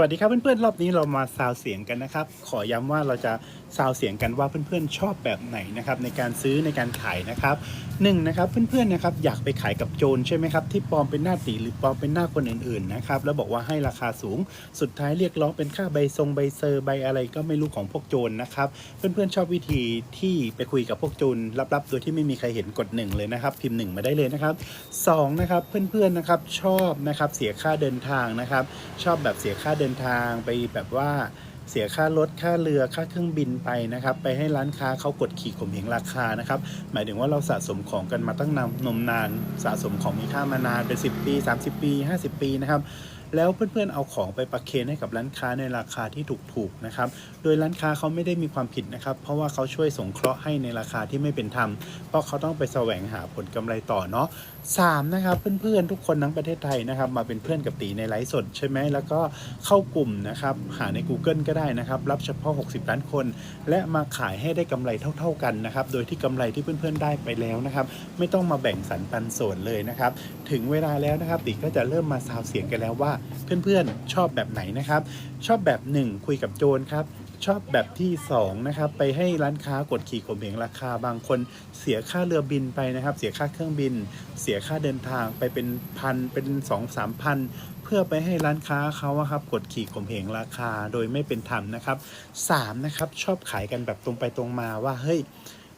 วัสดีครับเพื่อนๆ รอบนี้เรามาซาวเสียงกันนะครับ ขอย้ำว่าเราจะซาวเสียงกันว่าเพื่อนๆชอบแบบไหนนะครับในการซื้อในการขายนะครับ หนึ่งนะครับเพื่อนๆนะครับอยากไปขายกับโจรใช่ไหมครับที่ปลอมเป็นหน้าตีหรือปลอมเป็นหน้าคนอื่นๆนะครับแล้วบอกว่าให้ราคาสูงสุดท้ายเรียกร้องเป็นค่าใบทรงใบเซอร์ใบอะไรก็ไม่รู้ของพวกโจรนะครับเพื่อนๆชอบวิธีที่ไปคุยกับพวกโจรลับๆ โดยที่ไม่มีใครเห็นกดหนึ่งเลยนะครับพิมพ์หนึ่งมาได้เลยนะครับสองนะครับเพื่อนๆนะครับชอบนะครับเสียค่าเดินทางนะครับชอบแบบเสียค่าเดินทางไปแบบว่า เสียค่ารถค่าเรือค่าเครื่องบินไปนะครับ ไปให้ร้านค้าเขากดขี่ข่มเหงราคานะครับ หมายถึงว่าเราสะสมของกันมาตั้งนานนมนาน สะสมของมีค่ามานานเป็น 10 ปี 30 ปี 50 ปีนะครับ แล้วเพื่อนๆเอาของไปประเคนให้กับร้านค้าในราคาที่ถูกๆนะครับ โดยร้านค้าเขาไม่ได้มีความผิดนะครับ เพราะว่าเขาช่วยสงเคราะห์ให้ในราคาที่ไม่เป็นธรรม เพราะเขาต้องไปแสวงหาผลกำไรต่อเนาะสามนะครับเพื่อนๆทุกคนทั้งประเทศไทยนะครับ มาเป็นเพื่อนกับตีในไลฟ์สดใช่ไหมแล้วก็เข้ากลุ่มนะครับหาใน Google ก็ได้นะครับรับเฉพาะ 60 ล้านคน และมาขายให้ได้กำไรเท่า ๆกันนะครับโดยที่กำไรที่เพื่อนๆได้ไปแล้วนะครับ ไม่ต้องมาแบ่งสรรปันส่วนเลยนะครับถึงเวลาแล้วนะครับติก็จะเริ่มมาซาวเสียงกันแล้วว่าเพื่อนๆชอบแบบไหนนะครับ ชอบแบบ 1 คุยกับโจรครับ ชอบแบบที่2นะครับไปให้ร้านค้ากดขี่ข่มเหงราคา บางคนเสียค่าเรือบินไปนะครับ เสียค่าเครื่องบิน เสียค่าเดินทางไปเป็นพันเป็น2องสามพันเพื่อไปให้ร้านค้าเขาครับกดขี่ข่มเหงราคาโดยไม่เป็นธรรมนะครับสามนะครับชอบขายกันแบบตรงไปตรงมาว่าเฮ้ย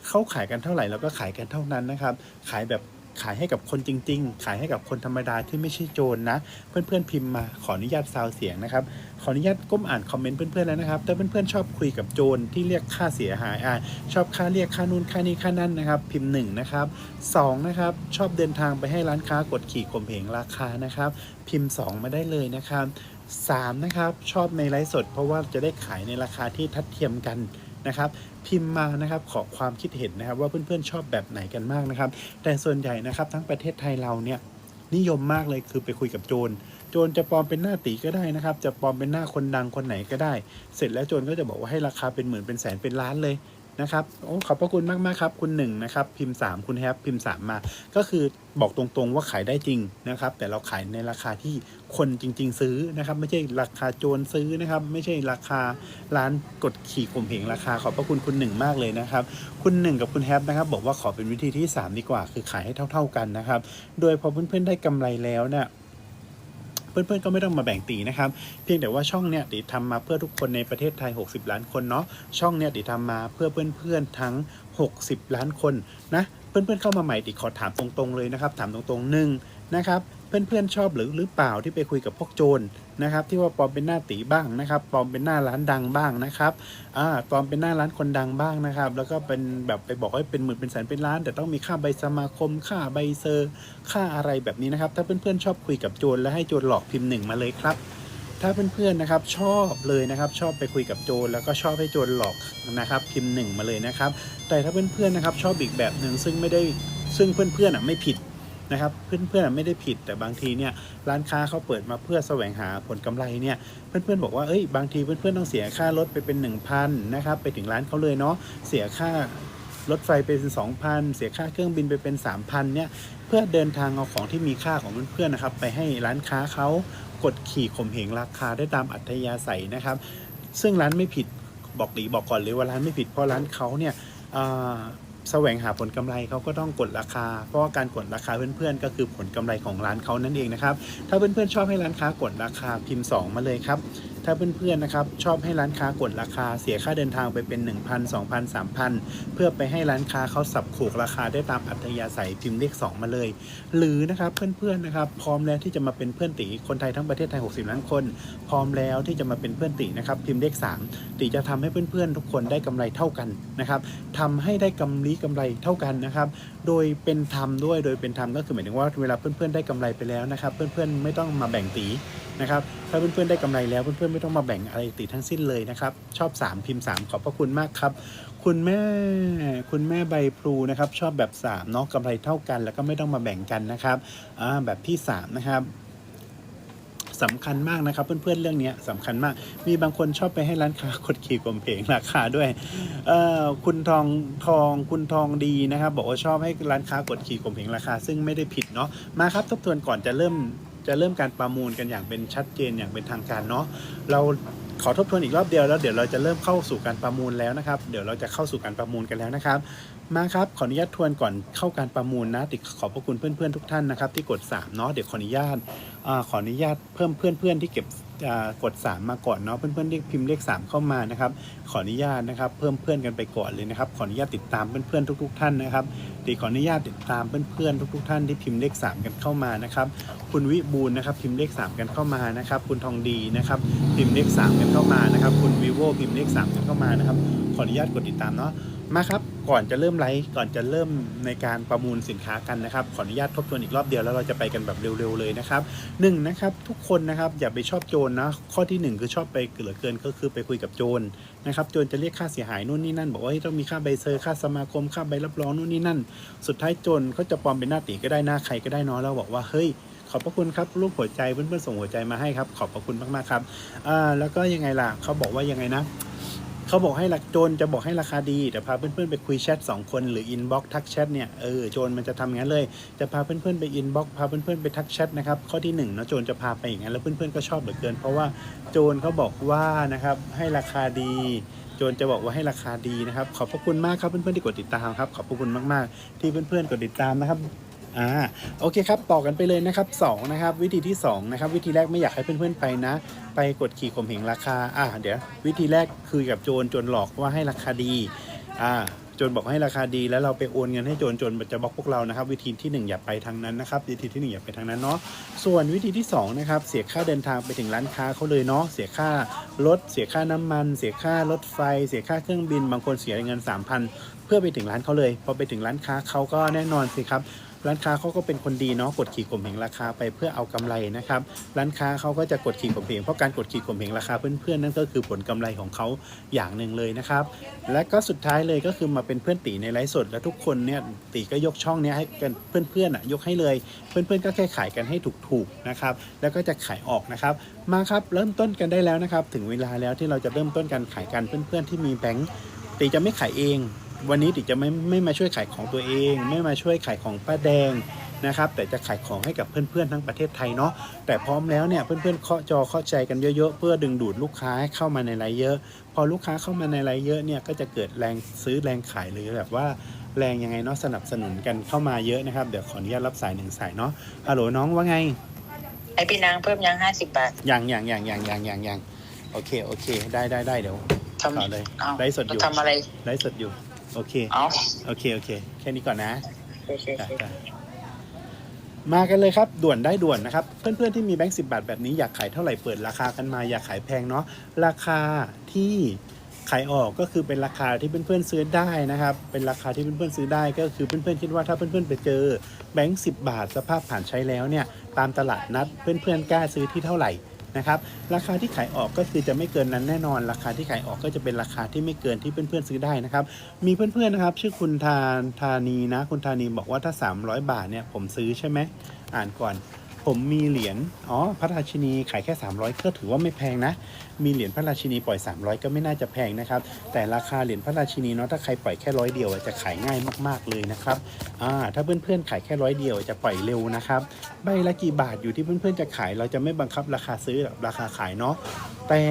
เขาขายกันเท่าไหร่เราก็ขายกันเท่านั้นนะครับ ขายแบบ ขายให้กับคนจริง ๆ ขายให้กับคนธรรมดาที่ไม่ใช่โจรนะ เพื่อนๆพิมพ์มาขออนุญาตซาวเสียงนะครับ ขออนุญาตก้มอ่านคอมเมนต์เพื่อนๆแล้วนะครับ แต่เพื่อนๆชอบคุยกับโจรที่เรียกค่าเสียหายอ่าชอบค่าเรียกค่านู่นค่านี้ค่านั่นนะครับ พิมพ์หนึ่งนะครับสองนะครับชอบเดินทางไปให้ร้านค้ากดขี่ข่มเหงราคานะครับ พิมพ์ 2 มาได้เลยนะครับ3นะครับชอบในไลฟ์สด เพราะว่าจะได้ขายในราคาที่ทัดเทียมกัน นะครับพิมพ์มานะครับขอความคิดเห็นนะครับว่าเพื่อนๆชอบแบบไหนกันมากนะครับ แต่ส่วนใหญ่นะครับทั้งประเทศไทยเราเนี่ยนิยมมากเลยคือไปคุยกับโจร โจรจะปลอมเป็นหน้าตีก็ได้นะครับ จะปลอมเป็นหน้าคนดังคนไหนก็ได้ เสร็จแล้วโจรก็จะบอกว่าให้ราคาเป็นหมื่นเป็นแสนเป็นล้านเลย นะครับโอ้ขอบพระคุณมากมากครับ คุณหนึ่งนะครับ พิมพ์3คุณแฮปพิมพ์3มา ก็คือบอกตรงๆว่าขายได้จริงนะครับ แต่เราขายในราคาที่คนจริง ๆ ซื้อนะครับ ไม่ใช่ราคาโจรซื้อนะครับ ไม่ใช่ราคาร้านกดขี่ข่มเหงราคา ขอบพระคุณคุณหนึ่งมากเลยนะครับ คุณหนึ่งกับคุณแฮปนะครับ บอกว่าขอเป็นวิธีที่ 3 ดีกว่า คือขายให้เท่า ๆกันนะครับ โดยพอเพื่อนๆได้กำไรแล้วเนี่ย เพื่อนๆก็ไม่ต้องมาแบ่งตีนะครับ เพียงแต่ว่าช่องเนี่ยติทำมาเพื่อทุกคนในประเทศไทย 60 ล้านคนเนาะช่องเนี่ยติทำมาเพื่อเพื่อนๆทั้ง 60 ล้านคนนะเพื่อนๆเข้ามาใหม่ติขอถามตรงๆเลยนะครับ ถามตรงๆหนึ่งนะครับ เพื่อนๆชอบหรือหรือเปล่าที่ไปคุยกับพวกโจรนะครับ ที่ว่าปลอมเป็นหน้าตีบ้างนะครับปลอมเป็นหน้าร้านดังบ้างนะครับอ่าปลอมเป็นหน้าร้านคนดังบ้างนะครับ แล้วก็เป็นแบบไปบอกว่าเป็นหมื่นเป็นแสนเป็นล้าน แต่ต้องมีค่าใบสมาคม ค่าใบเซอร์ ค่าอะไรแบบนี้นะครับ ถ้าเพื่อนๆชอบคุยกับโจรและให้โจรหลอกพิมพ์หนึ่งมาเลยครับถ้าเพื่อนๆนะครับชอบเลยนะครับชอบไปคุยกับโจรแล้วก็ชอบให้โจรหลอกนะครับพิมพ์หนึ่งมาเลยนะครับ แต่ถ้าเพื่อนๆนะครับชอบอีกแบบหนึ่งซึ่งไม่ได้ซึ่งเพื่อนๆอะไม่ผิด นะครับ เพื่อนๆไม่ได้ผิดแต่บางทีเนี่ยร้านค้าเขาเปิดมาเพื่อแสวงหาผลกำไรเนี่ยเพื่อนๆบอกว่าเอ้ยบางทีเพื่อนๆต้องเสียค่ารถไปเป็น 1,000นะครับไปถึงร้านเขาเลยเนาะเสียค่ารถไฟไปเป็น 2,000 เสียค่าเครื่องบินไปเป็น 3,000เนี่ยเพื่อเดินทางเอาของที่มีค่าของเพื่อนๆนะครับ ไปให้ร้านค้าเขากดขี่ข่มเหงราคาได้ตามอัธยาศัยนะครับ ซึ่งร้านไม่ผิดบอกดีบอกก่อนเลยว่าร้านไม่ผิดเพราะร้านเขาเนี่ย แสวงหาผลกำไรเขาก็ต้องกดราคา เพราะการกดราคาเพื่อนๆ ก็คือผลกำไรของร้านเขานั่นเองนะครับ ถ้าเพื่อนๆชอบให้ร้านค้ากดราคาพิมพ์ 2 มาเลยครับ ถ้าเพื่อนๆนะครับชอบให้ร้านค้ากดราคาเสียค่าเดินทางไปเป็น 1,000 2,000 3,000 เพื่อไปให้ร้านค้าเขาสับถูกราคาได้ตามอัธยาศัยพิมพ์เลข 2 มาเลย หรือนะครับเพื่อนๆนะครับพร้อมแล้วที่จะมาเป็นเพื่อนตีคนไทยทั้งประเทศไทย 60 ล้านคน พร้อมแล้วที่จะมาเป็นเพื่อนตีนะครับพิมพ์เลข 3 ตีจะทำให้เพื่อนๆ ทุกคนได้กำไรเท่ากันนะครับทำให้ได้กำไรกำไรเท่ากันนะครับโดยเป็นธรรมด้วยโดยเป็นธรรมก็คือหมายถึงว่าเวลาเพื่อนๆได้กำไรไปแล้วนะครับเพื่อนๆไม่ต้องมาแบ่งตีนะครับ ถ้าเพื่อนๆได้กำไรแล้วเพื่อนๆไม่ต้องมาแบ่งอะไรตีทั้งสิ้นเลยนะครับ ชอบ 3 พิมพ์ 3 ขอบพระคุณมากครับ คุณแม่คุณแม่ใบพลูนะครับ ชอบแบบ3เนาะกำไรเท่ากัน แล้วก็ไม่ต้องมาแบ่งกันนะครับอ่าแบบที่ 3 นะครับสำคัญมากนะครับ เพื่อนๆเรื่องนี้สำคัญมาก มีบางคนชอบไปให้ร้านค้ากดขี่กลมเพลงราคาด้วยเออคุณทองทองคุณทองดีนะครับ บอกว่าชอบให้ร้านค้ากดขี่กลมเพลงราคา ซึ่งไม่ได้ผิดเนาะมาครับทบทวนก่อนจะเริ่ม จะเริ่มการประมูลกันอย่างเป็นชัดเจนอย่างเป็นทางการเนาะเราขอทบทวนอีกรอบเดียวแล้วเดี๋ยวเราจะเริ่มเข้าสู่การประมูลแล้วนะครับ เดี๋ยวเราจะเข้าสู่การประมูลกันแล้วนะครับ มาครับขออนุญาตทวนก่อนเข้าการประมูลนะติดขอบพระคุณเพื่อนๆทุกท่านนะครับที่กด3เนาะเดี๋ยวขออนุญาตอขออนุญาตเพิ่มเพื่อนๆที่เก็บ กด 3 มาก่อนเนาะเพื่อนๆที่พิมพ์เลข 3 เข้ามานะครับขออนุญาตนะครับเพิ่มเพื่อนกันไปก่อนเลยนะครับขออนุญาตติดตามเพื่อนๆทุก ๆ ท่านนะครับติขออนุญาตติดตามเพื่อนๆทุก ๆ ท่านที่พิมพ์เลข 3 กันเข้ามานะครับคุณวิบูลนะครับพิมพ์เลข 3 กันเข้ามานะครับคุณทองดีนะครับพิมพ์เลข 3 กันเข้ามานะครับคุณวิโวพิมพ์เลข 3 กันเข้ามานะครับขออนุญาตกดติดตามเนาะ มาครับ ก่อนจะเริ่มไลฟ์ก่อนจะเริ่มในการประมูลสินค้ากันนะครับ ขออนุญาตทบทวนอีกรอบเดียวแล้วเราจะไปกันแบบเร็วๆเลยนะครับหนึ่งนะครับทุกคนนะครับอย่าไปชอบโจรนะข้อที่หนึ่งคือชอบไปเหลือเกินก็คือไปคุยกับโจรนะครับโจรจะเรียกค่าเสียหายนู่นนี่นั่น บอกว่าต้องมีค่าใบเซอร์ค่าสมาคมค่าใบรับรองนู่นนี่นั่น สุดท้ายโจรเขาจะปลอมเป็นหน้าตีก็ได้หน้าใครก็ได้นาะแล้วบอกว่าเฮ้ยขอบพระคุณครับรูปหัวใจเพื่อนๆส่งหัวใจมาให้ครับ ขอบพระคุณมากๆครับอ่าแล้วก็ยังไงล่ะเขาบอกว่ายังไงนะ เขาบอกให้หลักโจรจะบอกให้ราคาดี แต่พาเพื่อนๆไปคุยแชทสองคนหรืออินบ็อกทักแชทเนี่ยเออโจรมันจะทำงั้นเลย จะพาเพื่อนๆไปอินบ็อกพาเพื่อนๆไปทักแชทนะครับข้อที่หนึ่งนะโจรจะพาไปอย่างนั้นแล้วเพื่อนๆก็ชอบเหลือเกิน เพราะว่าโจรเขาบอกว่านะครับให้ราคาดีโจรจะบอกว่าให้ราคาดีนะครับ ขอบพระคุณมากครับเพื่อนๆที่กดติดตามครับ ขอบพระคุณมากๆ ที่เพื่อนๆกดติดตามนะครับ อ่าโอเคครับต่อกันไปเลยนะครับสองนะครับวิธีที่สองนะครับวิธีแรกไม่อยากให้เพื่อนๆไปนะ ไปกดขี่ข่มเหงราคาอ่าเดี๋ยววิธีแรกคุยกับโจรโจรหลอกว่าให้ราคาดีอ่าโจรบอกให้ราคาดีแล้วเราไปโอนเงินให้โจรโจรจะบล็อกพวกเรานะครับ วิธีที่หนึ่งอย่าไปทางนั้นนะครับ วิธีที่หนึ่งอย่าไปทางนั้นเนาะส่วนวิธีที่สองนะครับเสียค่าเดินทางไปถึงร้านค้าเขาเลยเนาะเสียค่ารถเสียค่าน้ำมัน เสียค่ารถไฟ เสียค่าเครื่องบิน บางคนเสียเงิน 3,000 เพื่อไปถึงร้านเขาเลยพอไปถึงร้านค้าเขาก็แน่นอนสิครับ ร้านค้าเขาก็เป็นคนดีเนาะกดขี่ข่มเหงราคาไปเพื่อเอากำไรนะครับ ร้านค้าเขาก็จะกดขี่ข่มเหงเพราะการกดขี่ข่มเหงราคาเพื่อนๆนั่นก็คือผลกำไรของเขาอย่างหนึ่งเลยนะครับ และก็สุดท้ายเลยก็คือมาเป็นเพื่อนตีในไลฟ์สด และทุกคนเนี่ยตีก็ยกช่องเนี้ยให้กันเพื่อนๆอะยกให้เลย เพื่อนๆก็แค่ขายกันให้ถูกๆนะครับ แล้วก็จะขายออกนะครับ มาครับเริ่มต้นกันได้แล้วนะครับ ถึงเวลาแล้วที่เราจะเริ่มต้นการขายกันเพื่อนๆที่มีแบงค์ตีจะไม่ขายเอง วันนี้ติจะไม่ไม่มาช่วยขายของตัวเอง ไม่มาช่วยขายของป้าแดงนะครับ แต่จะขายของให้กับเพื่อนๆทั้งประเทศไทยเนาะแต่พร้อมแล้วเนี่ยเพื่อนๆเคาะจอเข้าใจกันเยอะๆเพื่อดึงดูดลูกค้าให้เข้ามาในไลน์เยอะ พอลูกค้าเข้ามาในไลน์เยอะเนี่ยก็จะเกิดแรงซื้อแรงขายหรือแบบว่าแรงยังไงเนาะสนับสนุนกันเข้ามาเยอะนะครับเดี๋ยวขออนุญาตรับสายหนึ่งสายเนาะฮัลโหลน้องว่าไงไอพี่นางเพิ่มยังห้าสิบบาทยังยังยังยังยังยังยังโอเคโอเค ได้ได้ได้เดี๋ยวทำต่อเลยเอาไลฟ์สดอยู่ทำอะไรไลฟ์สดอยู่ โอเค เอาโอเค โอเค แค่นี้ก่อนนะโอเคโอจ้ะเค จ้ะมากันเลยครับ ด่วนได้ด่วนนะครับ เพื่อนๆที่มีแบงค์สิบาทแบบนี้อยากขายเท่าไหร่เปิดราคากันมาอยากขายแพงเนาะ ราคาที่ขายออกก็คือเป็นราคาที่เพื่อนๆซื้อได้นะครับ เป็นราคาที่เพื่อนๆซื้อได้ก็คือเพื่อนๆคิดว่าถ้าเพื่อนๆไปเจอแบงค์สิบาทสภาพผ่านใช้แล้วเนี่ย ตามตลาดนัดเพื่อนๆกล้าซื้อที่เท่าไหร่ นะครับราคาที่ขายออกก็คือจะไม่เกินนั้นแน่นอน ราคาที่ขายออกก็จะเป็นราคาที่ไม่เกินที่เพื่อนๆซื้อได้นะครับมีเพื่อนๆนะครับ ชื่อคุณทานธานีนะคุณธานีบอกว่าถ้า 300 บาทเนี่ยผมซื้อใช่ไหมอ่านก่อน ผมมีเหรียญอ๋อพระราชินีขายแค่ 300 ก็ถือว่าไม่แพงนะ มีเหรียญพระราชินีปล่อย 300 ก็ไม่น่าจะแพงนะครับ แต่ราคาเหรียญพระราชินีเนาะถ้าใครปล่อยแค่ร้อยเดียวจะขายง่ายมากๆเลยนะครับอ่าถ้าเพื่อนๆขายแค่ร้อยเดียวจะปล่อยเร็วนะครับใบละกี่บาทอยู่ที่เพื่อนๆจะขาย เราจะไม่บังคับราคาซื้อหรือราคาขายเนาะแต่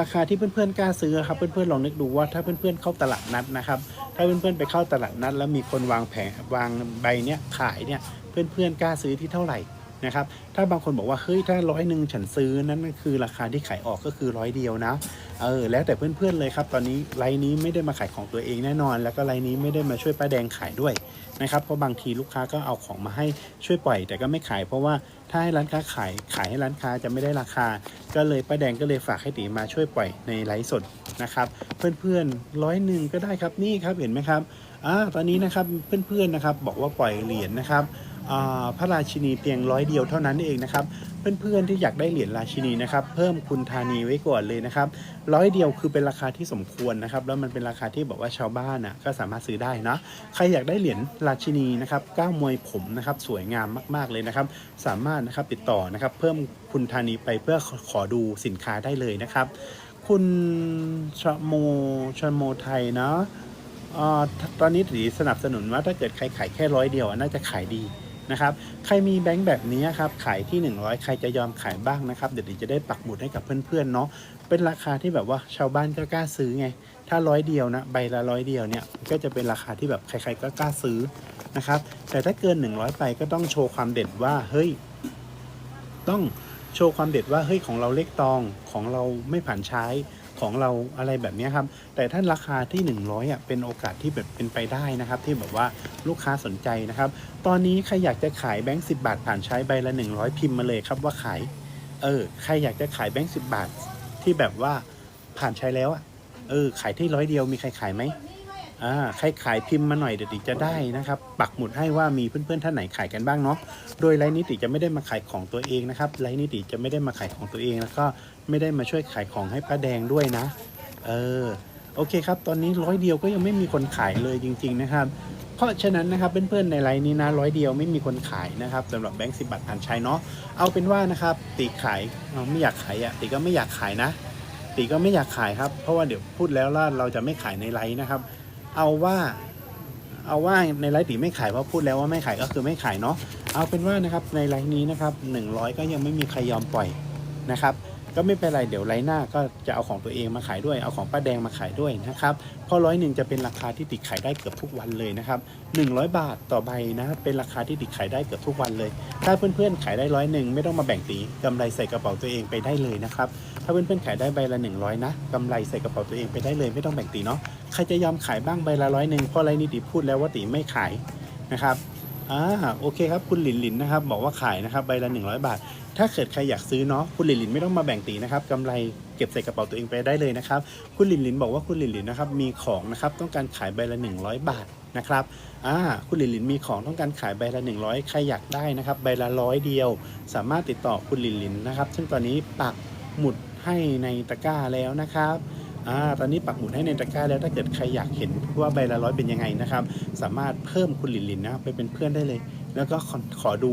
ราคาที่เพื่อนๆกล้าซื้อครับเพื่อนๆลองนึกดูว่าถ้าเพื่อนๆเข้าตลาดนัดนะครับ ถ้าเพื่อนๆไปเข้าตลาดนัด แล้วมีคนวางแผงวางใบเนี้ยขายเนี่ยเพื่อนๆกล้าซื้อที่เท่าไหร่ นะครับ ถ้าบางคนบอกว่าเฮ้ยถ้าร้อยหนึ่งฉันซื้อนั่นก็คือราคาที่ขายออกก็คือร้อยเดียวนะ เออแล้วแต่เพื่อนๆเลยครับ ตอนนี้ไลน์นี้ไม่ได้มาขายของตัวเองแน่นอน แล้วก็ไลน์นี้ไม่ได้มาช่วยป้าแดงขายด้วยนะครับเพราะบางทีลูกค้าก็เอาของมาให้ช่วยปล่อย แต่ก็ไม่ขาย เพราะว่าถ้าให้ร้านค้าขายขายให้ร้านค้าจะไม่ได้ราคา ก็เลยป้าแดงก็เลยฝากให้ตีมาช่วยปล่อยในไลฟ์สดนะครับ เพื่อนๆร้อยหนึ่งก็ได้ครับนี่ครับเห็นไหมครับอ่าตอนนี้นะครับเพื่อนๆนะครับบอกว่าปล่อยเหรียญนะครับ พระราชินีเพียงร้อยเดียวเท่านั้นเองนะครับ เพื่อนๆที่อยากได้เหรียญราชินีนะครับ เพิ่มคุณธานีไว้ก่อนเลยนะครับร้อยเดียวคือเป็นราคาที่สมควรนะครับ แล้วมันเป็นราคาที่บอกว่าชาวบ้านน่ะก็สามารถซื้อได้นะใครอยากได้เหรียญราชินีนะครับก้าวมวยผมนะครับสวยงามมากๆเลยนะครับ สามารถนะครับติดต่อนะครับ เพิ่มคุณธานีไปเพื่อขอดูสินค้าได้เลยนะครับ คุณชโมชโมไทยเนาะตอนนี้ถือสนับสนุนว่าถ้าเกิดใครขายแค่ร้อยเดียวน่าจะขายดี นะครับใครมีแบงค์แบบนี้ครับขายที่ 100 ใครจะยอมขายบ้างนะครับ เดี๋ยวจะได้ปักหมุดให้กับเพื่อนๆเนาะเป็นราคาที่แบบว่าชาวบ้านก็กล้าซื้อไง ถ้าร้อยเดียวนะใบละร้อยเดียวเนี่ยก็จะเป็นราคาที่แบบใครๆก็กล้าซื้อนะครับแต่ถ้าเกิน 100 ไปก็ต้องโชว์ความเด็ดว่าเฮ้ยต้องโชว์ความเด็ดว่าเฮ้ยของเราเล็กตองของเราไม่ผ่านใช้ ของเราอะไรแบบนี้ครับ แต่ถ้าราคาที่ 100อะเป็นโอกาสที่แบบเป็นไปได้นะครับ ที่แบบว่าลูกค้าสนใจนะครับ ตอนนี้ใครอยากจะขายแบงค์สิบาท ผ่านใช้ใบละ 100 พิมพ์มาเลยครับว่าขายเออใครอยากจะขายแบงค์สิบาท ที่แบบว่าผ่านใช้แล้วอะเออขายที่ร้อยเดียวมีใครขายไหม อ่าใครขายพิมพ์มาหน่อยเดี๋ยวดิจะได้นะครับ ปักหมุดให้ว่ามีเพื่อนๆท่านไหนขายกันบ้างเนาะโดยไลน์นิติจะไม่ได้มาขายของตัวเองนะครับไลน์นิติจะไม่ได้มาขายของตัวเองแล้วก็ไม่ได้มาช่วยขายของให้ป้าแดงด้วยนะ เออโอเคครับ ตอนนี้ร้อยเดียวก็ยังไม่มีคนขายเลยจริง ๆ นะครับ เพราะฉะนั้นนะครับเพื่อนๆในไลน์นี้นะร้อยเดียวไม่มีคนขายนะครับสำหรับแบงค์สิบบาทผ่านใช้เนาะเอาเป็นว่านะครับตีขายเอาไม่อยากขายอะตีก็ไม่อยากขายนะตีก็ไม่อยากขายครับ เพราะว่าเดี๋ยวพูดแล้วว่าเราจะไม่ขายในไลน์นะครับ เอาว่าเอาว่าในไลน์ตีไม่ขายเพราะพูดแล้วว่าไม่ขายก็คือไม่ขายเนาะเอาเป็นว่านะครับในไลน์นี้นะครับ100 ก็ยังไม่มีใครยอมปล่อยนะครับ ก็ไม่เป็นไรเดี๋ยวไลน์หน้าก็จะเอาของตัวเองมาขายด้วยเอาของป้าแดงมาขายด้วยนะครับเพราะร้อยหนึ่งจะเป็นราคาที่ติดขายได้เกือบทุกวันเลยนะครับ100 บาทต่อใบนะเป็นราคาที่ติดขายได้เกือบทุกวันเลย ถ้าเพื่อนๆขายได้ร้อยหนึ่งไม่ต้องมาแบ่งตีกำไรใส่กระเป๋าตัวเองไปได้เลยนะครับาเพื่อนๆขายได้ใบละ 100 นะกำไรใส่กระเป๋าตัวเองไปได้เลยไม่ต้องแบ่งตีเนาะใครจะยอมขายบ้างใบละร้อยหนึ่งเพราะไรนี่ตีพูดแล้วว่าตีไม่ขายนะครับอ่าโอเคครับคุณหลินหลินนะครับบอกว่าขายนะครับใบละ 100 บาท ถ้าเกิดใครอยากซื้อเนาะคุณหลินหลินไม่ต้องมาแบ่งตีนะครับกำไรเก็บใส่กระเป๋าตัวเองไปได้เลยนะครับคุณหลินหลินบอกว่าคุณหลินหลินนะครับมีของนะครับต้องการขายใบละ 100 บาทนะครับอ่าคุณหลินหลินมีของต้องการขายใบละ 100 ใครอยากได้นะครับใบละร้อยเดียว สามารถติดต่อคุณหลินหลินนะครับ ซึ่งตอนนี้ปักหมุด ให้ในตะกร้าแล้วนะครับอ่าตอนนี้ปักหมุดให้ในตะกร้าแล้วถ้าเกิดใครอยากเห็นว่าใบละร้อยเป็นยังไงนะครับ สามารถเพิ่มคุณหลินหลินนะไปเป็นเพื่อนได้เลย แล้วก็ขอขอดู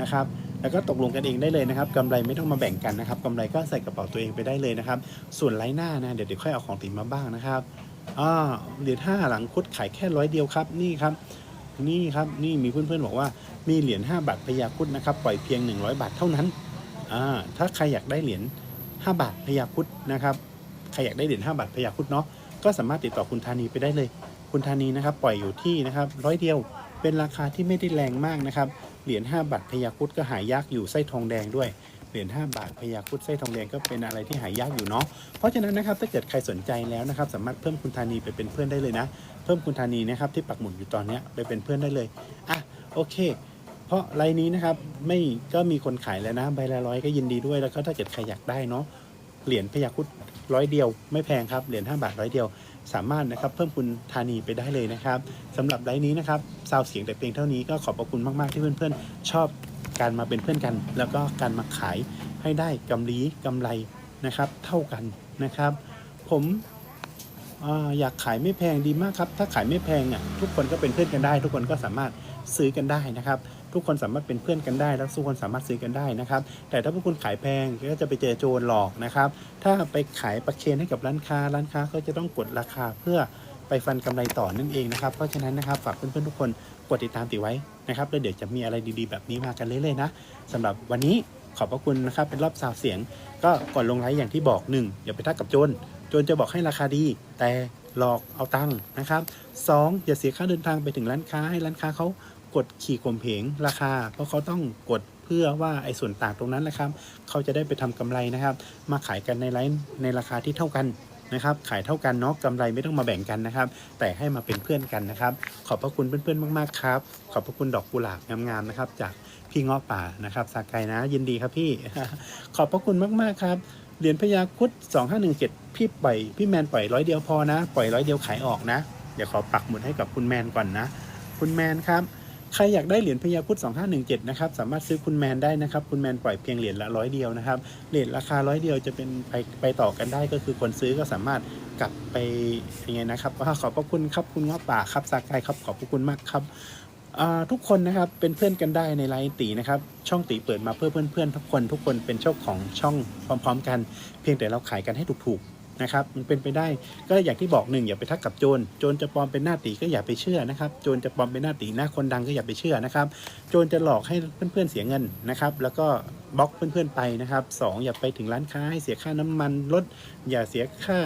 นะครับแล้วก็ตกลงกันเองได้เลยนะครับกำไรไม่ต้องมาแบ่งกันนะครับกำไรก็ใส่กระเป๋าตัวเองไปได้เลยนะครับ ส่วนไลน์หน้านะเดี๋ยวเดี๋ยวค่อยเอาของติดมาบ้างนะครับอ่าเหรียญห้าหลังคุดขายแค่ร้อยเดียวครับนี่ครับ นี่ครับนี่มีเพื่อนๆบอกว่ามีเหรียญ5บาทพยาคุดนะครับปล่อยเพียง 100 บาทเท่านั้นอ่าถ้าใครอยากได้เหรียญ 5 บาทพยาครุดนะครับใครอยากได้เหรียญ5บาทพยาครุดเนาะก็สามารถติดต่อคุณธานีไปได้เลย คุณธานีนะครับปล่อยอยู่ที่นะครับร้อยเดียวเป็นราคาที่ไม่ได้แรงมากนะครับเหรียญ5บาทพยาครุดก็หายากอยู่ไส้ทองแดงด้วยเหรียญ5บาทพยาคุดไส้ทองแดงก็เป็นอะไรที่หายากอยู่เนาะ เพราะฉะนั้นนะครับถ้าเกิดใครสนใจแล้วนะครับสามารถเพิ่มคุณธานีไปเป็นเพื่อนได้เลยนะ เพิ่มคุณธานีนะครับที่ปักหมุดอยู่ตอนนี้ไปเป็นเพื่อนได้เลย อะโอเค ราะไรายนี้นะครับไม่ก็มีคนขายแล้วนะใบละร้อยก็ยินดีด้วยแล้วก็ถ้าเกิดใครอยากได้เนาะเหรียญพยาครุดร้อยเดียวไม่แพงครับเหรียญ5บาทร้อยเดียว สามารถนะครับเพิ่มคุณธานีไปได้เลยนะครับสำหรับไลน์นี้นะครับซาวเสียงแต่เพียงเท่านี้ก็ขอบพระคุณมากๆที่เพื่อนๆ ชอบการมาเป็นเพื่อนกัน แล้วก็การมาขายให้ได้กำลีกำไรนะครับ เท่ากันนะครับ ผมออยากขายไม่แพงดีมากครับ ถ้าขายไม่แพงอะทุกคนก็เป็นเพื่อนกันได้ ทุกคนก็สามารถซื้อกันได้นะครับ ทุกคนสามารถเป็นเพื่อนกันได้ แล้วทุกคนสามารถซื้อกันได้นะครับ แต่ถ้าพวกคุณขายแพงก็จะไปเจอโจรหลอกนะครับ ถ้าไปขายประเคนให้กับร้านค้า ร้านค้าก็จะต้องกดราคาเพื่อไปฟันกำไรต่อนั่นเองนะครับ เพราะฉะนั้นนะครับฝากเพื่อนๆทุกคนกดติดตามติไว้นะครับแล้วเดี๋ยวจะมีอะไรดีๆ แบบนี้มากันเรื่อยๆนะสำหรับวันนี้ขอบพระคุณนะครับเป็นรอบสาวเสียง ก็ก่อนลงไลฟ์อย่างที่บอกหนึ่งอย่าไปทักกับโจรโจรจะบอกให้ราคาดี แต่หลอกเอาตังค์นะครับสองอย่าเสียค่าเดินทางไปถึงร้านค้าให้ร้านค้าเขา กดขี่ข่มเหงราคา เพราะเขาต้องกดเพื่อว่าไอ้ส่วนต่างตรงนั้นนะครับ เขาจะได้ไปทำกำไรนะครับ มาขายกันในไลฟ์ในราคาที่เท่ากันนะครับ ขายเท่ากันเนาะกำไรไม่ต้องมาแบ่งกันนะครับ แต่ให้มาเป็นเพื่อนกันนะครับ ขอบพระคุณเพื่อนๆมากๆครับ ขอบพระคุณดอกกุหลาบงามๆนะครับ จากพี่เงาะป่านะครับสากายนะ ยินดีครับพี่ ขอบพระคุณมากๆครับเหรียญพญาคุด2517 พี่ปล่อยพี่แมนปล่อยร้อยเดียวพอนะ ปล่อยร้อยเดียวขายออกนะ เดี๋ยวขอปักหมุดให้กับคุณแมนก่อนนะ คุณแมนครับ ใครอยากได้เหรียญพญาครุด2517 นะครับ สามารถซื้อคุณแมนได้นะครับ คุณแมนปล่อยเพียงเหรียญละร้อยเดียวนะครับ เหรียญราคาร้อยเดียวจะเป็นไปไปต่อกันได้ก็คือคนซื้อก็สามารถกลับไปยังไงนะครับว่าขอบพระคุณครับคุณง้อป่าครับสากายครับขอบพระคุณมากครับทุกคนนะครับเป็นเพื่อนกันได้ในไลน์ตีนะครับช่องตีเปิดมาเพื่อเพื่อนๆทุกคนทุกคนเป็นเจ้าของช่องพร้อม ๆ กัน เพียงแต่เราขายกันให้ถูกๆ นะครับมันเป็นไปได้ก็อย่างที่บอกหนึ่งอย่าไปทักกับโจรโจรจะปลอมเป็นหน้าตีก็อย่าไปเชื่อนะครับโจรจะปลอมเป็นหน้าตีหน้าคนดังก็อย่าไปเชื่อนะครับโจรจะหลอกให้เพื่อนๆเสียเงินนะครับแล้วก็บล็อกเพื่อนๆไปนะครับสองอย่าไปถึงร้านค้าให้เสียค่าน้ำมันรถอย่าเสียค่า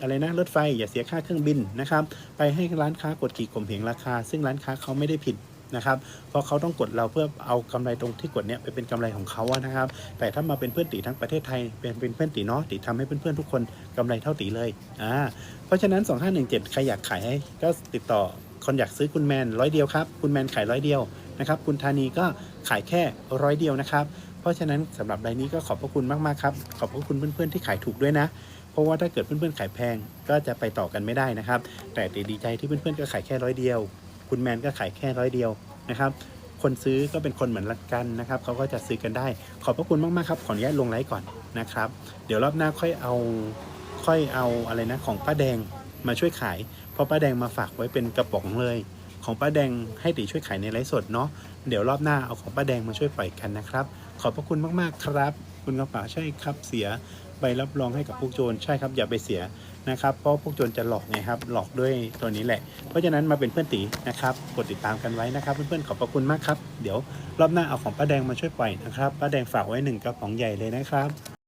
อะไรนะรถไฟอย่าเสียค่าเครื่องบินนะครับไปให้ร้านค้ากดขี่ข่มเหงราคา ซึ่งร้านค้าเขาไม่ได้ผิด นะครับ เพราะเขาต้องกดเราเพื่อเอากำไรตรงที่กดเนี้ยไปเป็นกำไรของเขาอะนะครับ แต่ถ้ามาเป็นเพื่อนตีทั้งประเทศไทยเป็นเป็นเพื่อนตีเนาะตีทำให้เพื่อนๆทุกคนกำไรเท่าตีเลยอ่าเพราะฉะนั้น 2517 ใครอยากขายให้ก็ติดต่อคนอยากซื้อคุณแมนร้อยเดียวครับคุณแมนขายร้อยเดียวนะครับคุณธานีก็ขายแค่ร้อยเดียวนะครับเพราะฉะนั้นสำหรับรายนี้ก็ขอบพระคุณมากๆครับขอบพระคุณเพื่อนๆที่ขายถูกด้วยนะเพราะว่าถ้าเกิดเพื่อนๆขายแพงก็จะไปต่อกันไม่ได้นะครับ แต่ตีดีใจที่เพื่อนๆก็ขายแค่ร้อยเดียว คุณแมนก็ขายแค่ร้อยเดียวนะครับ คนซื้อก็เป็นคนเหมือนกันนะครับเขาก็จะซื้อกันได้ ขอบพระคุณมากๆครับขออนุญาตลงไลฟ์ก่อนนะครับ เดี๋ยวรอบหน้าค่อยเอาค่อยเอาอะไรนะของป้าแดงมาช่วยขาย เพราะป้าแดงมาฝากไว้เป็นกระป๋องเลย ของป้าแดงให้ตีช่วยขายในไลฟ์สดเนาะเดี๋ยวรอบหน้าเอาของป้าแดงมาช่วยปล่อยกันนะครับ ขอบพระคุณมากๆครับ คุณกระป๋าใช่ครับเสีย ใบรับรองให้กับพวกโจรใช่ครับอย่าไปเสียนะครับเพราะพวกโจรจะหลอกไงครับหลอกด้วยตัวนี้แหละ เพราะฉะนั้นมาเป็นเพื่อนตีนะครับกดติดตามกันไว้นะครับ เพื่อนๆขอบพระคุณมากครับ เดี๋ยวรอบหน้าเอาของป้าแดงมาช่วยปล่อยนะครับป้าแดงฝากไว้หนึ่งกระป๋องใหญ่เลยนะครับ